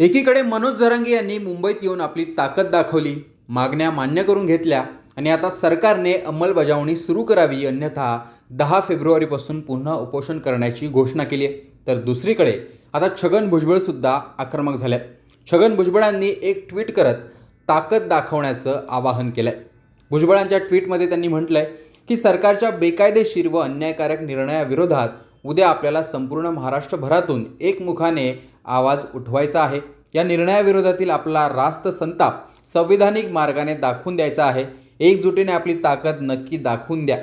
एकीकडे मनोज जरांगे यांनी मुंबईत येऊन आपली ताकद दाखवली मागण्या मान्य करून घेतल्या आणि आता सरकारने अंमलबजावणी सुरू करावी अन्यथा दहा फेब्रुवारीपासून पुन्हा उपोषण करण्याची घोषणा केली आहे. तर दुसरीकडे आता छगन भुजबळसुद्धा आक्रमक झाले छगन भुजबळांनी एक ट्विट करत ताकद दाखवण्याचं आवाहन केलंय. भुजबळांच्या ट्विटमध्ये त्यांनी म्हटलंय की सरकारच्या बेकायदेशीर व अन्यायकारक निर्णयाविरोधात उद्या आपल्याला संपूर्ण महाराष्ट्रभरातून एकमुखाने आवाज उठवायचा आहे. या निर्णयाविरोधातील आपला रास्त संताप संविधानिक मार्गाने दाखवून द्यायचा आहे. एकजुटीने आपली ताकद नक्की दाखवून द्या.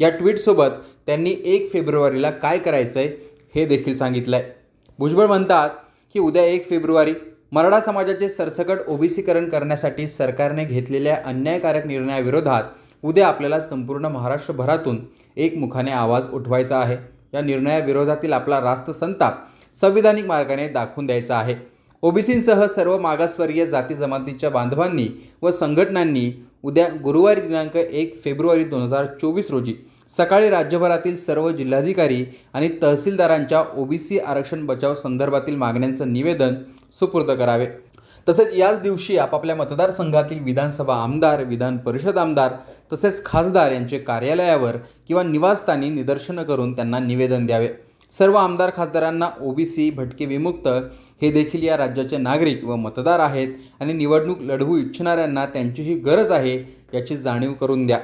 या ट्विटसोबत त्यांनी एक फेब्रुवारीला काय करायचं आहे हे देखील सांगितलं आहे भुजबळ म्हणतात की उद्या एक फेब्रुवारी मराठा समाजाचे सरसकट ओबीसीकरण करण्यासाठी सरकारने घेतलेल्या अन्यायकारक निर्णयाविरोधात उद्या आपल्याला संपूर्ण महाराष्ट्रभरातून एकमुखाने आवाज उठवायचा आहे. या निर्णयाविरोधातील आपला रास्त संताप संविधानिक मार्गाने दाखवून द्यायचा आहे. ओबीसींसह सर्व मागासवर्गीय जाती जमातीच्या बांधवांनी व संघटनांनी उद्या गुरुवारी दिनांक एक फेब्रुवारी दोन हजार चोवीस रोजी सकाळी राज्यभरातील सर्व जिल्हाधिकारी आणि तहसीलदारांच्या ओबीसी आरक्षण बचाव संदर्भातील मागण्यांचं निवेदन सुपूर्द करावे. तसेच याच दिवशी आपापल्या मतदारसंघातील विधानसभा आमदार विधान परिषद आमदार तसेच खासदार यांचे कार्यालयावर किंवा निवासस्थानी निदर्शनं करून त्यांना निवेदन द्यावे. सर्व आमदार खासदारांना ओबीसी भटके विमुक्त हे देखील या राज्याचे नागरिक व मतदार आहेत आणि निवडणूक लढवू इच्छिणाऱ्यांना त्यांचीही गरज आहे याची जाणीव करून द्या.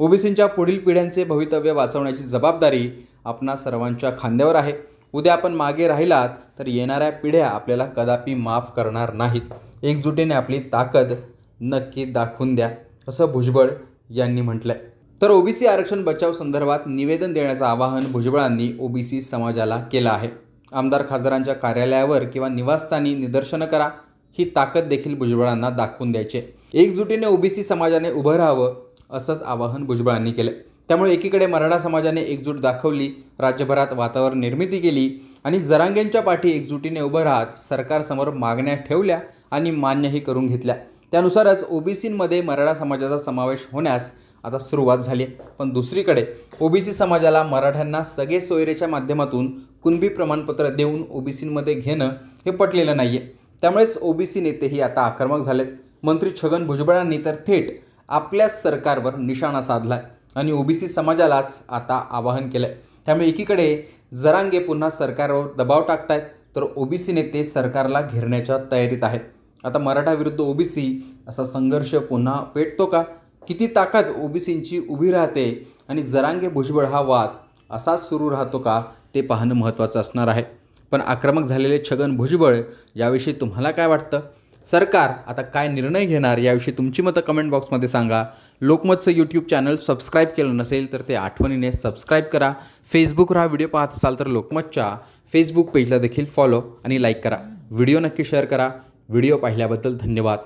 ओबीसींच्या पुढील पिढ्यांचे भवितव्य वाचवण्याची जबाबदारी आपणा सर्वांच्या खांद्यावर आहे. उद्या आपण मागे राहिलात तर येणाऱ्या पिढ्या आपल्याला कदापि माफ करणार नाहीत. एकजुटीने आपली ताकद नक्की दाखवून द्या असं भुजबळ यांनी म्हटलंय. तर ओबीसी आरक्षण बचाव संदर्भात निवेदन देण्याचं आवाहन भुजबळांनी ओबीसी समाजाला केलं आहे. आमदार खासदारांच्या कार्यालयावर किंवा निवासस्थानी निदर्शनं करा ही ताकद देखील भुजबळांना दाखवून द्यायची आहे. एकजुटीने ओबीसी समाजाने उभं राहावं असंच आवाहन भुजबळांनी केलं त्यामुळे एकीकडे मराठा समाजाने एकजूट दाखवली राज्यभरात वातावरण निर्मिती केली आणि जरांगेंच्या पाठी एकजुटीने उभं राहत सरकारसमोर मागण्या ठेवल्या आणि मान्यही करून घेतल्या. त्यानुसारच ओबीसींमध्ये मराठा समाजाचा समावेश होण्यास आता सुरुवात झाली आहे. पण दुसरीकडे ओबीसी समाजाला मराठ्यांना सगळे सोयरेच्या माध्यमातून कुणबी प्रमाणपत्र देऊन ओबीसींमध्ये घेणं हे पटलेलं नाही आहे त्यामुळेच ओबीसी नेतेही आता आक्रमक झालेत. मंत्री छगन भुजबळांनी तर थेट आपल्याच सरकारवर निशाणा साधला आहे आणि ओबीसी समाजालाच आता आवाहन केलं आहे त्यामुळे एकीकडे जरांगे पुन्हा सरकारवर दबाव टाकतायत तर ओबीसी नेते सरकारला घेरण्याच्या तयारीत आहेत. आता मराठा विरुद्ध ओबीसी असा संघर्ष पुन्हा पेटतो का? किती ताकद ओबीसींची उभी राहते आणि जरांगे भुजबळ हा वाद असाच सुरू राहतो का ते पाहणं महत्त्वाचं असणार आहे. पण आक्रमक झालेले छगन भुजबळ याविषयी तुम्हाला काय वाटतं? सरकार आता काय निर्णय घेणार याविषयी तुमची मतं कमेंट बॉक्समध्ये सांगा. लोकमतचं यूट्यूब चॅनल सबस्क्राईब केलं नसेल तर ते आठवणीने सबस्क्राईब करा. फेसबुकवर हा व्हिडिओ पाहत असाल तर लोकमतच्या फेसबुक पेजला देखील फॉलो आणि लाईक करा. व्हिडिओ नक्की शेअर करा. व्हिडिओ पाहिल्याबद्दल धन्यवाद.